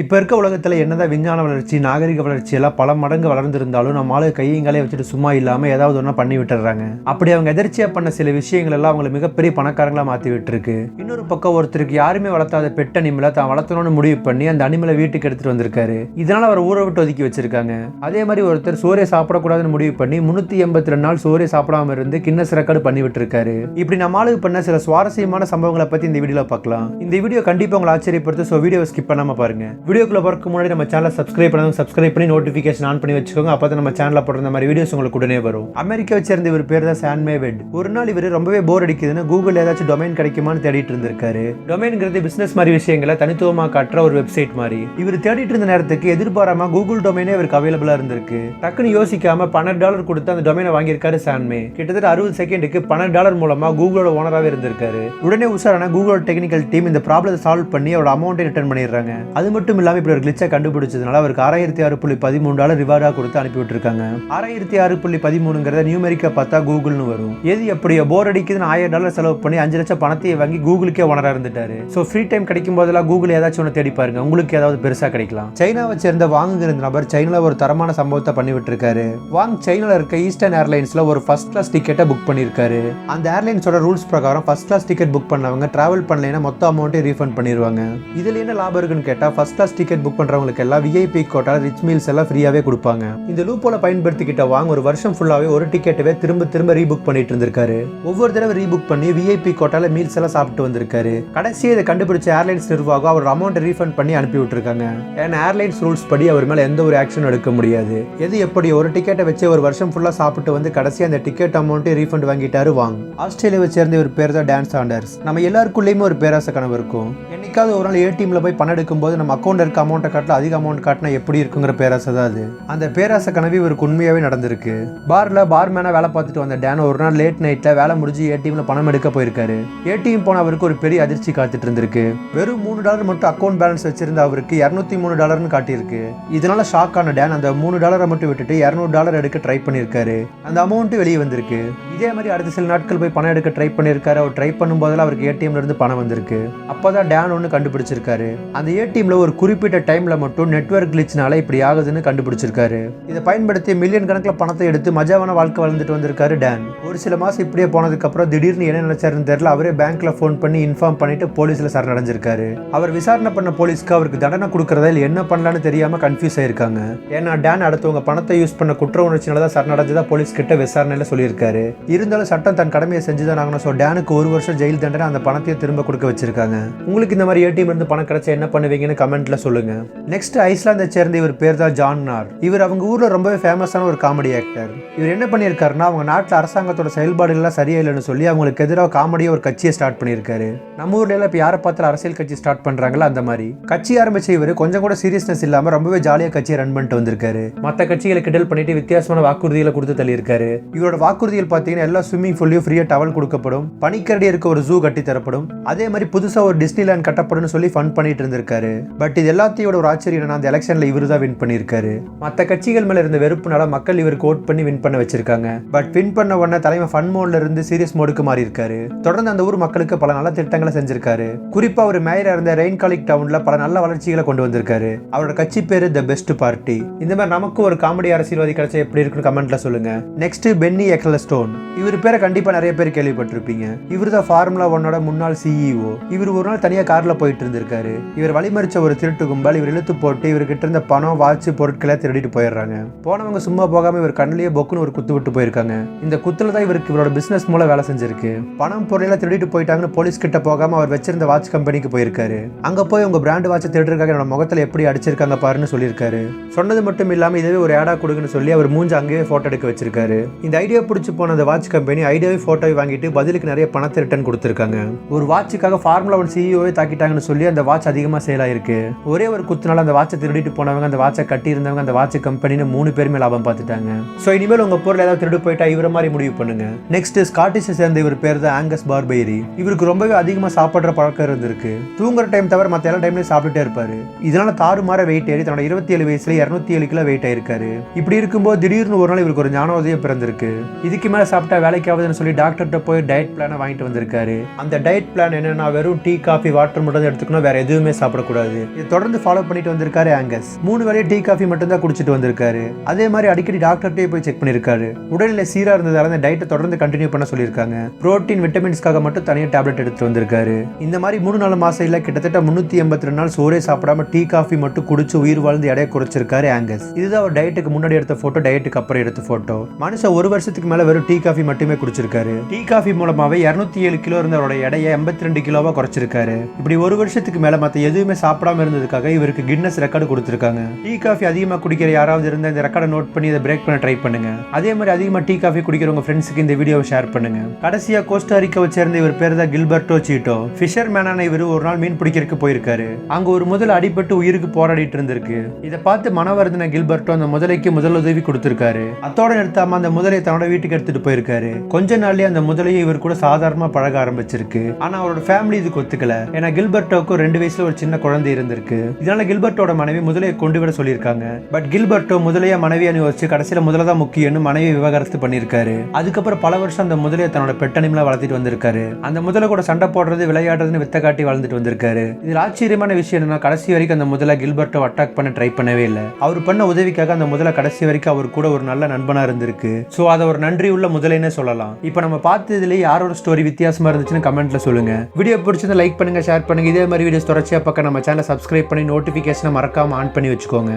இப்போ இருக்க உலகத்தில் என்னதான் விஞ்ஞான வளர்ச்சி நாகரிக வளர்ச்சி எல்லாம் பல மடங்கு வளர்ந்துருந்தாலும் நம்ம ஆளு கையங்காலே வச்சுட்டு சும்மா இல்லாமல் ஏதாவது ஒன்றா பண்ணி விட்டுறாங்க. அப்படி அவங்க எதிர்ச்சியாக பண்ண சில விஷயங்கள் எல்லாம் அவங்களை மிகப்பெரிய பணக்காரங்களாக மாற்றி விட்டுருக்கு. இன்னொரு பக்கம் ஒருத்தருக்கு யாருமே வளர்த்தாத பெட் அனிமலை தான் வளர்த்தணும்னு முடிவு பண்ணி அந்த அனிமலை வீட்டுக்கு எடுத்துட்டு வந்திருக்காரு. இதனால் அவர் ஊரை விட்டு ஒதுக்கி வச்சிருக்காங்க. அதே மாதிரி ஒருத்தர் சோறே சாப்பிடக்கூடாதுன்னு முடிவு பண்ணி முந்நூற்றி எண்பத்தி ரெண்டு நாள் சோறையை சாப்பிடாம இருந்து கின்னஸ் ரெக்கார்டு பண்ணி விட்டுருக்காரு. இப்படி நம்ம ஆளுக்கு பண்ண சில சுவாரஸ்யமான சம்பவங்களை பற்றி இந்த வீடியோவில் பார்க்கலாம். இந்த வீடியோ கண்டிப்பாக உங்களை ஆச்சரியப்படுத்து ஸோ வீடியோவை ஸ்கிப் பண்ணாம பாருங்கள் வீடியோக்குள்ளே பார்க்க முன்னாடி நம்ம சேனலை சப்ஸ்கிரைப் பண்ணாங்க சப்ஸ்கிரைப் பண்ணி நோட்டிஃபிகேஷன் ஆன் பண்ணி வச்சுக்கோங்க. அப்போ நம்ம சேனலில் போடுற மாதிரி வீடியோஸ் உங்களுக்கு உடனே வரும். அமெரிக்காவை சேர்ந்த இவர் பேர் தான் சான்மே வெட் ஒரு நாள் இவர் ரொம்பவே போர் அடிக்குதுன்னு கூகுள் ஏதாச்சும் டொமைன் கிடைக்குமான்னு தேடிட்டு இருந்திருக்காரு. டொமைன்ங்கிறது பிசினஸ் மாதிரி விஷயங்களை தனித்துவமாக காட்டுற ஒரு வெப்சைட் மாதிரி. இவர் தேடிட்டு இருந்த நேரத்துக்கு எதிர்பாராம கூகுள் டொமைனே இவருக்கு அவைலபிளாக இருந்திருக்கு. டக்குன்னு யோசிக்காம பன்னெண்டு டாலர் கொடுத்து அந்த டொமைனை வாங்கியிருக்காரு சான்மே கிட்டத்தட்ட அறுபது செகண்டுக்கு பன்னெண்டு டாலர் மூலமாக கூகுளோட ஓனராகவே இருந்திருக்காரு. உடனே உஷாரான கூகுளோட டெக்னிக்கல் டீம் இந்த ப்ராப்ளத்தை சால்வ் பண்ணி அவரோட அமௌண்ட்டை ரிட்டர்ன் பண்ணிடுறாங்க. அது மட்டும் இல்லாமல் இப்படி ஒரு கிளிச்சை கண்டுபிடிச்சதுனால அவருக்கு ஆறாயிரத்தி ஆறு புள்ளி பதிமூணு டாலர் ரிவார்டாக கொடுத்து அனுப்பி விட்டுருக்காங்க. ஆறாயிரத்தி ஆறு புள்ளி பதிமூணுங்கிறத நியூமெரிக்கா பார்த்தா கூகுள்னு வரும். எது எப்படியோ போர் அடிக்குதுன்னு ஆயிரம் டாலர் செலவு பண்ணி அஞ்சு லட்சம் பணத்தையே வாங்கி கூகுளுக்கே ஓனராக இருந்துட்டாரு. ஸோ ஃப்ரீ டைம் கிடைக்கும் போதெல்லாம் கூகுள் ஏதாச்சும் ஒன்று தேடி பாருங்க. உங்களுக்கு ஏதாவது பெருசாக கிடைக்கலாம். சைனாவை சேர்ந்த வாங்குங்கிற நபர் சைனால ஒரு தரமான சம்பவத்தை பண்ணிவிட்டு விட்டுருக்காரு. வாங் சைனால இருக்க ஈஸ்டர்ன் ஏர்லைன்ஸ்ல ஒரு ஃபர்ஸ்ட் கிளாஸ் டிக்கெட்டை புக் பண்ணியிருக்காரு. அந்த ஏர்லைன்ஸோட ரூல்ஸ் பிரகாரம் ஃபர்ஸ்ட் கிளாஸ் டிக்கெட் புக் பண்ணவங்க டிராவல் பண்ணலைன்னா மொத்த அமௌண்ட்டே ரீஃபண்ட் பண்ணிடுவாங்க இதுல என்ன லாபம் இருக்குன்னு கேட்டால் ஃபர்ஸ்ட் கிளாஸ் டிக்கெட் புக் பண்ணுறவங்களுக்கு எல்லாம் விஐபி கோட்டா ரிச் மீல்ஸ் எல்லாம் ஃப்ரீயாகவே கொடுப்பாங்க. இந்த லூப்போல பயன்படுத்திக்கிட்ட வாங்க ஒரு வருஷம் ஃபுல்லாவே ஒரு டிக்கெட்டவே திரும்ப திரும்ப ரீபுக் பண்ணிட்டு இருந்திருக்காரு. ஒவ்வொரு தடவை ரீபுக் பண்ணி விஐபி கோட்டால மீல்ஸ் எல்லாம் சாப்பிட்டு வந்திருக்காரு. கடைசியாக இதை கண்டுபிடிச்ச ஏர்லைன்ஸ் நிர்வாகம் அவர் அமௌண்ட் ரீஃபண்ட் பண்ணி அனுப்பி விட்டுருக்காங்க. ஏன்னா ஏர்லைன்ஸ் ரூல்ஸ் படி அவர் மேலே எந்த ஒரு ஆக்ஷன் எடுக்க முடியாது. எது எப்படி ஒரு டிக்கெட்டை வச்சு ஒரு வருஷம் ஃபுல்லாக சாப்பிட்டு வந்து கடைசி அந்த டிக்கெட் அமௌண்ட்டே ரீஃபண்ட் வாங்கிட்டாரு வாங். ஆஸ்திரேலியாவை சேர்ந்த ஒரு பேர் தான் டான்ஸ் ஆண்டர்ஸ் நம்ம எல்லாருக்குள்ளேயுமே ஒரு பேராச கனவு இருக்கும். என்னைக்காவது ஒரு நாள் ஏடிஎம்ல போய் பணம் எடுக்கும்போது நம்ம அக்கௌண்ட் அக்கௌண்ட் இருக்க அமௌண்ட்டை காட்டில் அதிக அமௌண்ட் காட்டினா எப்படி இருக்குங்கிற பேராசை தான் அது. அந்த பேராசை கனவு இவருக்கு உண்மையாகவே நடந்திருக்கு. பார்ல பார்மேனாக வேலை பார்த்துட்டு வந்த டேன் ஒரு நாள் லேட் நைட்டில் வேலை முடிஞ்சு ஏடிஎம்ல பணம் எடுக்க போயிருக்காரு. ஏடிஎம் போன அவருக்கு ஒரு பெரிய அதிர்ச்சி காத்துட்டு இருந்திருக்கு. வெறும் மூணு டாலர் மட்டும் அக்கௌண்ட் பேலன்ஸ் வச்சிருந்த அவருக்கு இரநூத்தி மூணு டாலர்னு காட்டியிருக்கு. இதனால ஷாக் ஆன டேன் அந்த மூணு டாலரை மட்டும் விட்டுட்டு இரநூறு டாலர் எடுக்க ட்ரை பண்ணியிருக்காரு. அந்த அமௌண்ட்டு வெளியே வந்திருக்கு. இதே மாதிரி அடுத்த சில நாட்கள் போய் பணம் எடுக்க ட்ரை பண்ணியிருக்காரு அவர் ட்ரை பண்ணும்போதெல்லாம் அவருக்கு ஏடிஎம்ல இருந்து பணம் வந்திருக்கு. அப்போ தான் டேன் ஒன்று கண்டுபிடிச்சிருக்காரு. அந்த ஏடிஎம்ல ஒரு குறிப்பிட்ட டைமில் மட்டும் நெட்வொர்க் கிளிச்னால இப்படி ஆகுதுன்னு கண்டுபிடிச்சிருக்காரு. இதை பயன்படுத்தி மில்லியன் கணக்கில் பணத்தை எடுத்து மஜாவான வாழ்க்கை வளர்ந்துட்டு வந்திருக்காரு டேன் ஒரு சில மாதம் இப்படியே போனதுக்கப்புறம் திடீர்னு என்ன நினைச்சாருன்னு தெரியல. அவரே பேங்க்ல ஃபோன் பண்ணி இன்ஃபார்ம் பண்ணிட்டு போலீஸில் சரணடைஞ்சிருக்காரு. அவர் விசாரணை பண்ண போலீஸ்க்கு அவருக்கு தண்டனை கொடுக்குறதா இல்லை என்ன பண்ணலான்னு தெரியாமல் கன்ஃபியூஸ் ஆயிருக்காங்க. ஏன்னா டேன் அடுத்தவங்க பணத்தை யூஸ் பண்ண குற்ற உணர்ச்சினால தான் சரணடைஞ்சதா போலீஸ் கிட்ட விசாரணையில் சொல்லியிருக்காரு. இருந்தாலும் சட்டம் தன் கடமையை செஞ்சுதான் ஆகணும் ஸோ டேனுக்கு ஒரு வருஷம் ஜெயில் தண்டனை அந்த பணத்தையும் திரும்ப கொடுக்க வச்சிருக்காங்க. உங்களுக்கு இந்த மாதிரி ஏடிஎம் இருந்து பணம் கிடைச்சா என்ன பண்ணுவீங்கன்னு கமெண்ட்ல சொல்லுங்க. நெக்ஸ்ட் ஐஸ்லாந்தை சேர்ந்த இவர் பேர் தான் ஜான் நார். இவர் அவங்க ஊர்ல ரொம்பவே ஃபேமஸான ஒரு காமெடி ஆக்டர் இவர் என்ன பண்ணியிருக்காருன்னா அவங்க நாட்டில் அரசாங்கத்தோட செயல்பாடுகள்லாம் சரியா இல்லைன்னு சொல்லி அவங்களுக்கு எதிராக காமெடியாக ஒரு கட்சியை ஸ்டார்ட் பண்ணியிருக்காரு. நம்ம ஊர்ல எல்லாம் இப்போ யாரை பார்த்தாலும் அரசியல் கட்சி ஸ்டார்ட் பண்றாங்களா அந்த மாதிரி. கட்சி ஆரம்பிச்ச இவர் கொஞ்சம் கூட சீரியஸ்னஸ் இல்லாம ரொம்பவே ஜாலியாக கட்சியை ரன் பண்ணிட்டு வந்திருக்காரு. மற்ற கட்சிகளை கிடல் பண்ணிட்டு வித்தியாசமான வாக்குறுதிகளை கொடுத்து தள்ளியிருக்காரு. இவரோட வாக்குறுதிகள் பார்த்தீங்கன்னா எல்லா ஸ்விம்மிங் ஃபுல்லையும் ஃப்ரீயாக டவல் கொடுக்கப்படும். பனிக்கரடி இருக்க ஒரு ஜூ கட்டி தரப்படும். அதே மாதிரி புதுசாக ஒரு டிஸ்னிலேண்ட் கட்டப்படும்னு சொல்லி ஃபன் பண்ணிட்டு இருந்திருக்காரு. பட் இது எல்லாத்தையோட ஒரு ஆச்சரியம் என்னன்னா அந்த எலெக்ஷனில் இவர் தான் வின் பண்ணியிருக்காரு. மற்ற கட்சிகள் மேலே இருந்த வெறுப்புனால மக்கள் இவருக்கு ஓட் பண்ணி வின் பண்ண வச்சிருக்காங்க. பட் வின் பண்ண உடனே தலைமை ஃபன் மோட்ல இருந்து சீரியஸ் மோடுக்கு மாறி இருக்காரு தொடர்ந்து அந்த ஊர் மக்களுக்கு பல நல்ல திட்டங்களை செஞ்சிருக்காரு. குறிப்பா ஒரு மேயரா இருந்த ரெயின்காலிக் டவுன்ல பல நல்ல வளர்ச்சிகளை கொண்டு வந்திருக்காரு. அவரோட கட்சி பேரு த பெஸ்ட் பார்ட்டி இந்த மாதிரி நமக்கும் ஒரு காமெடி அரசியல்வாதி கிடைச்சா எப்படி இருக்குன்னு கமெண்ட்ல சொல்லுங்க. நெக்ஸ்ட் பென்னி எக்லஸ்டோன் இவர் பேரை கண்டிப்பாக நிறைய பேர் கேள்விப்பட்டிருப்பீங்க. இவர் தான் ஃபார்முலா ஒன்னோட முன்னாள் சிஇஓ இவர் ஒரு நாள் தனியாக காரில் போயிட்டு இருந்திருக்காரு. இவர் வழிமறிச்ச ஒரு திருட்டு கும்பல் இவர் இழுத்து போட்டு இவர்கிட்ட இருந்த பணம் வாட்ச் பொருட்களை திருடிட்டு போயிடுறாங்க. போனவங்க சும்மா போகாம இவர் கண்ணிலேயே பொக்குன்னு ஒரு குத்து விட்டு போயிருக்காங்க. இந்த குத்துல தான் இவருக்கு இவரோட பிசினஸ் மூலம் வேலை செஞ்சிருக்கு. பணம் பொருளெல்லாம் திருடிட்டு போயிட்டாங்கன்னு போலீஸ் கிட்ட போகாம அவர் வச்சிருந்த வாட்ச் கம்பெனிக்கு போயிருக்காரு. அங்க போய் உங்க பிராண்ட் வாட்சை திருடுறதுக்காக என்னோட முகத்தில் எப்படி அடிச்சிருக்காங்க பாருன்னு சொல்லியிருக்காரு. சொன்னது மட்டும் இல்லாமல் இதுவே ஒரு ஏடா கொடுக்குன்னு சொல்லி அவர் மூஞ்சி அங்கேயே போட்டோ எடுக்க வச்சிருக்காரு. இந்த ஐடியா பிடிச்சி போன அந்த வாட்ச் வாட்ச் கம்பெனி ஐடியாவை ஃபோட்டோவை வாங்கிட்டு பதிலுக்கு நிறைய பணத்தை ரிட்டர்ன் கொடுத்துருக்காங்க. ஒரு வாட்சுக்காக ஃபார்முலா ஒன் சிஇஓவை தாக்கிட்டாங்கன்னு சொல்லி அந்த வாட்ச் அதிகமாக சேல் ஆயிருக்கு. ஒரே ஒரு குத்துனால அந்த வாட்சை திருடிட்டு போனவங்க அந்த வாட்சை கட்டி இருந்தவங்க அந்த வாட்ச் கம்பெனின்னு மூணு பேருமே லாபம் பார்த்துட்டாங்க. ஸோ இனிமேல் உங்க பொருள் ஏதாவது திருடு போயிட்டா இவர மாதிரி முடிவு பண்ணுங்க. நெக்ஸ்ட் ஸ்காட்டிஷை சேர்ந்த இவர் பேர் தான் ஆங்கஸ் பார்பெய்ரி இவருக்கு ரொம்பவே அதிகமாக சாப்பிட்ற பழக்கம் இருந்திருக்கு. தூங்குற டைம் தவிர மற்ற எல்லா டைம்லயும் சாப்பிட்டுட்டே இருப்பாரு. இதனால தாறுமாற வெயிட் ஏறி தன்னோட இருபத்தி ஏழு வயசுல இரநூத்தி ஏழு கிலோ வெயிட் ஆயிருக்காரு. இப்படி இருக்கும்போது திடீர்னு ஒரு நாள் இவருக்கு ஒரு ஞானோதயம் பிறந்திருக்கு. இதுக்கு மேல சாப்பிட்டு சாப்பிட்டா வேலைக்கு ஆகுதுன்னு சொல்லி டாக்டர்கிட்ட போய் டயட் பிளானை வாங்கிட்டு வந்திருக்காரு. அந்த டயட் பிளான் என்னன்னா வெறும் டீ காஃபி வாட்டர் மட்டும் தான் எடுத்துக்கணும். வேற எதுவுமே சாப்பிடக்கூடாது. இது தொடர்ந்து ஃபாலோ பண்ணிட்டு வந்திருக்காரு ஆங்கஸ் மூணு வேளையும் டீ காஃபி மட்டும் தான் குடிச்சிட்டு வந்திருக்காரு. அதே மாதிரி அடிக்கடி டாக்டர்கிட்டே போய் செக் பண்ணியிருக்காரு. உடல்நிலை சீரா இருந்ததால அந்த டயட்டை தொடர்ந்து கண்டினியூ பண்ண சொல்லியிருக்காங்க. ப்ரோட்டீன் விட்டமின்ஸ்க்காக மட்டும் தனியாக டேப்லெட் எடுத்துட்டு வந்திருக்காரு. இந்த மாதிரி மூணு நாலு மாசம் இல்ல கிட்டத்தட்ட முன்னூத்தி எண்பத்தி ரெண்டு நாள் சோறே சாப்பிடாம டீ காஃபி மட்டும் குடிச்சு உயிர் வாழ்ந்து எடையை குறைச்சிருக்காரு ஆங்கஸ் இதுதான் அவர் டயட்டுக்கு முன்னாடி எடுத்த போட்டோ டயட்டுக்கு அப்புறம் எடுத்த போட்டோ மனுஷன் ஒரு வருஷத்துக்கு மேல வெறும் டீ காஃபி மட்டுமே குடிச்சிருக்காரு. டீ காஃபி மூலமாவே இரநூத்தி ஏழு கிலோ இருந்த அவரோட எடையை எண்பத்தி ரெண்டு கிலோவா குறைச்சிருக்காரு. இப்படி ஒரு வருஷத்துக்கு மேல மத்த எதுவுமே சாப்பிடாம இருந்ததுக்காக இவருக்கு கின்னஸ் ரெக்கார்டு கொடுத்திருக்காங்க. டீ காஃபி அதிகமா குடிக்கிற யாராவது இருந்தா இந்த ரெக்கார்டை நோட் பண்ணி இதை பிரேக் பண்ண ட்ரை பண்ணுங்க. அதே மாதிரி அதிகமா டீ காஃபி குடிக்கிறவங்க ஃப்ரெண்ட்ஸுக்கு இந்த வீடியோவை ஷேர் பண்ணுங்க. கடைசியா கோஸ்டாரிக்காவை சேர்ந்த இவர் பேர் தான் கில்பர்டோ சீட்டோ ஃபிஷர் மேனான இவர் ஒரு நாள் மீன் பிடிக்கிறதுக்கு போயிருக்காரு. அங்க ஒரு முதல் அடிபட்டு உயிருக்கு போராடிட்டு இருந்திருக்கு. இதை பார்த்து மனவர்தன கில்பர்ட்டோ அந்த முதலைக்கு முதலுதவி கொடுத்திருக்காரு. அத்தோட நிறுத்தாம அந்த முதலை தன்னோட வீட்டுக்கு எடுத்துட்டு இருக்காரு. கொஞ்ச நாள்லயே அந்த முதலையை இவர் கூட சாதாரணமா பழக ஆரம்பிச்சிருக்கு. ஆனா அவரோட ஃபேமிலி இதுக்கு ஒத்துக்கல. ஏன்னா கில்பர்ட்டோக்கு ரெண்டு வயசுல ஒரு சின்ன குழந்தை இருந்திருக்கு. இதனால கில்பர்ட்டோட மனைவி முதலையை கொண்டு விட சொல்லியிருக்காங்க. பட் கில்பர்ட்டோ முதலைய மனைவியை யோசிச்சு கடைசியில முதல்ல தான் முக்கியம்னு மனைவி விவகாரத்து பண்ணியிருக்காரு. அதுக்கப்புறம் பல வருஷம் அந்த முதலையை தன்னோட பெட்டனிமலா வளர்த்திட்டு வந்திருக்காரு. அந்த முதலை கூட சண்டை போடுறது விளையாடுறதுன்னு வித்த காட்டி வளர்ந்துட்டு வந்திருக்காரு. இதுல ஆச்சரியமான விஷயம் என்னன்னா கடைசி வரைக்கும் அந்த முதலை கில்பர்ட்டோ அட்டாக் பண்ண ட்ரை பண்ணவே இல்லை. அவர் பண்ண உதவிக்காக அந்த முதலை கடைசி வரைக்கும் அவர் கூட ஒரு நல்ல நண்பனா இருந்திருக்கு. ஸோ அதை ஒரு நன்றி உள்ள முதல் முதலைன்னு சொல்லலாம். இப்போ நம்ம பார்த்ததுல யாரோட ஸ்டோரி வித்தியாசமா இருந்துச்சுன்னு கமெண்ட்ல சொல்லுங்க. வீடியோ பிடிச்சது லைக் பண்ணுங்க ஷேர் பண்ணுங்க. இதே மாதிரி வீடியோஸ் தொடர்ச்சியா பக்கம் நம்ம சேனலை சப்ஸ்கிரைப் பண்ணி நோட்டிஃபிகேஷனை மறக்காம ஆன் பண்ணி வச்சுக்கோங்க.